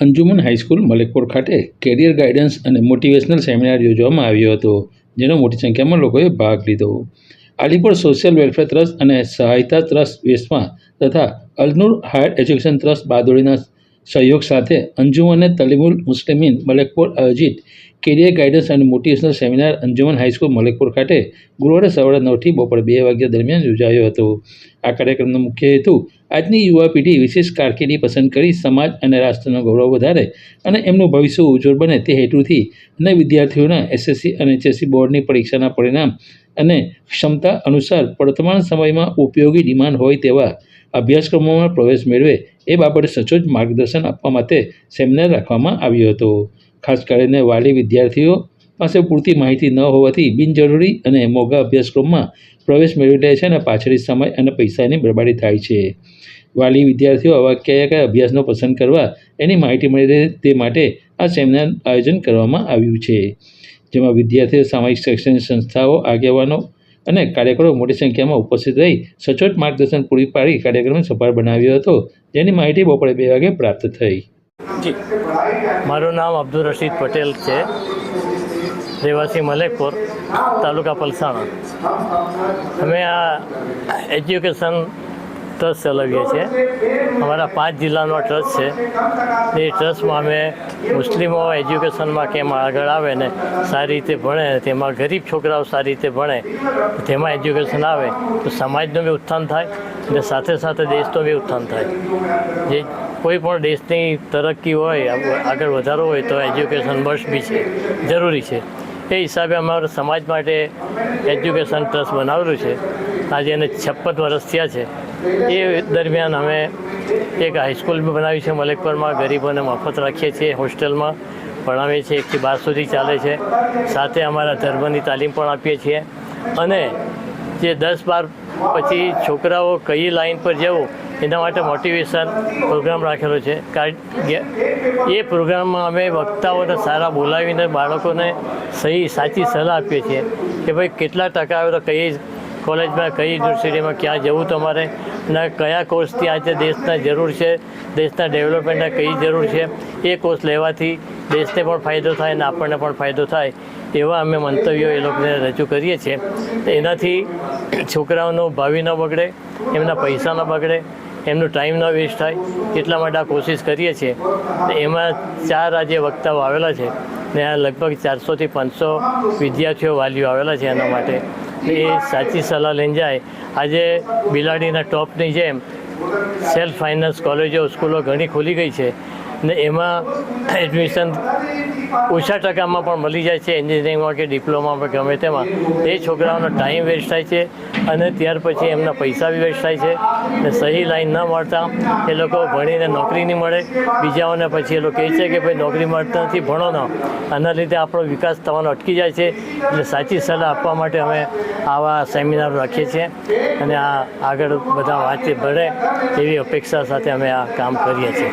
Anjuman high school Malekpur ખાતે career guidance અને motivational seminar યોજવામાં આવ્યો હતો, જેનો મોટી સંખ્યામાં લોકોએ ભાગ લીધો. આલીપુર સોશિયલ વેલફેર ટ્રસ્ટ અને સહાયતા ટ્રસ્ટ વેસ્ટમાં તથા અલનુર હાયર એજ્યુકેશન ટ્રસ્ટ બારડોલીના સહયોગ સાથે અંજુમને તલીમુલ મુસ્લિમીન મલેકપુર આયોજિત કેરિયર ગાઈડન્સ અને motivational seminar Anjuman high school Malekpur ખાતે ગુરુવારે સવારે નવથી બપોરે બે વાગ્યા દરમિયાન યોજાયો હતો. આ કાર્યક્રમનો મુખ્ય હેતુ આજની યુવા પેઢી વિશેષ કારકિર્દી પસંદ કરી સમાજ અને રાષ્ટ્રનું ગૌરવ વધારે અને એમનું ભવિષ્ય ઉજ્જવળ બને તે હેતુથી અને વિદ્યાર્થીઓના એસએસસી અને એચએસસી બોર્ડની પરીક્ષાના પરિણામ અને ક્ષમતા અનુસાર વર્તમાન સમયમાં ઉપયોગી ડિમાન્ડ હોય તેવા અભ્યાસક્રમોમાં પ્રવેશ મેળવે એ બાબતે સચોટ માર્ગદર્શન આપવા માટે સેમિનાર રાખવામાં આવ્યો હતો. ખાસ કરીને વાલી વિદ્યાર્થીઓ પાસે પૂરતી માહિતી ન હોવાથી બિનજરૂરી અને મોંઘા અભ્યાસક્રમમાં પ્રવેશ મેળવી લે છે અને પાછળથી સમય અને પૈસાની બરબાદી થાય છે. વાલી વિદ્યાર્થીઓ આવા કયા કયા અભ્યાસનો પસંદ કરવા એની માહિતી મળી રહે તે માટે આ સેમિનાર આયોજન કરવામાં આવ્યું છે. જેમાં વિદ્યાર્થીઓ સામાજિક શૈક્ષણિક સંસ્થાઓ આગેવાનો અને કાર્યકરો મોટી સંખ્યામાં ઉપસ્થિત રહી સચોટ માર્ગદર્શન પૂરી પાડી કાર્યક્રમને સફળ બનાવ્યો હતો. જેની માહિતી બપોરે બે વાગે પ્રાપ્ત થઈ. જી. મારું નામ અબ્દુલ રશીદ પટેલ છે. રહેવાસી મલેકપુર તાલુકા પલસાણા. અમે આ એજ્યુકેશન ટ્રસ્ટ ચલાવીએ છીએ અમારા પાંચ જિલ્લાનો ટ્રસ્ટ છે. એ ટ્રસ્ટમાં અમે મુસ્લિમો એજ્યુકેશનમાં કેમ આગળ આવે ને સારી રીતે ભણે, તેમાં ગરીબ છોકરાઓ સારી રીતે ભણે, તેમાં એજ્યુકેશન આવે, તો સમાજનું બી ઉત્થાન થાય અને સાથે સાથે દેશનું બી ઉત્થાન થાય. જે કોઈ પણ દેશની તરક્કી હોય આગળ વધારો હોય, તો એજ્યુકેશન મસ્ટ બી છે, જરૂરી છે. એ હિસાબે અમારા સમાજ માટે એજ્યુકેશન ટ્રસ્ટ બનાવેલું છે. આજે એને છપ્પન વર્ષ થયા છે. એ દરમિયાન અમે એક હાઈસ્કૂલ બી બનાવી છે, મલેકપુરમાં ગરીબોને મફત રાખીએ છીએ, હોસ્ટેલમાં ભણાવીએ છીએ, એકથી બાર સુધી ચાલે છે. સાથે અમારા ધર્મની તાલીમ પણ આપીએ છીએ. અને જે દસ બાર પછી છોકરાઓ કઈ લાઈન પર જવું, એના માટે મોટિવેશન પ્રોગ્રામ રાખેલો છે. કારણ એ પ્રોગ્રામમાં અમે વક્તાઓને સારા બોલાવીને બાળકોને સહી, સાચી સલાહ આપીએ છીએ કે ભાઈ કેટલા ટકા આવે તો કઈ કોલેજમાં કઈ યુનિવર્સિટીમાં ક્યાં જવું તમારે અને કયા કોર્સથી આજે દેશના જરૂર છે, દેશના ડેવલપમેન્ટના કઈ જરૂર છે, એ કોર્સ લેવાથી દેશને પણ ફાયદો થાય અને આપણને પણ ફાયદો થાય, એવા અમે મંતવ્યો એ લોકોને રજૂ કરીએ છીએ. એનાથી છોકરાઓનું ભાવિ ન બગડે, એમના પૈસા ન બગડે, એમનું ટાઈમ ન વેસ્ટ થાય, એટલા માટે આ કોશિશ કરીએ છીએ. એમાં ચાર આજે વક્તાઓ આવેલા છે, ને આ લગભગ ચારસોથી પાંચસો વિદ્યાર્થીઓ વાલીઓ આવેલા છે એના માટે. એ સાચી સલાહ લઈને જાય. આજે બિલાડીના ટોપની જેમ સેલ્ફ ફાઇનાન્સ કોલેજો, સ્કૂલો ઘણી ખુલી ગઈ છે. ને એમાં એડમિશન ઓછા ટકામાં પણ મળી જાય છે એન્જિનિયરિંગમાં કે ડિપ્લોમામાં ગમે તેમાં. એ છોકરાઓનો ટાઈમ વેસ્ટ થાય છે અને ત્યાર પછી એમના પૈસા બી વેસ્ટ થાય છે ને સહી લાઈન ન મળતા, એ લોકો ભણીને નોકરી નહીં મળે. બીજાઓને પછી એ લોકો કહે છે કે ભાઈ નોકરી મળતા નથી, ભણો ન. આના લીધે આપણો વિકાસ થવાનો અટકી જાય છે. એટલે સાચી સલાહ આપવા માટે અમે આવા સેમિનાર રાખીએ છીએ અને આ આગળ બધા વાંચે ભણે એવી અપેક્ષા સાથે અમે આ કામ કરીએ છીએ.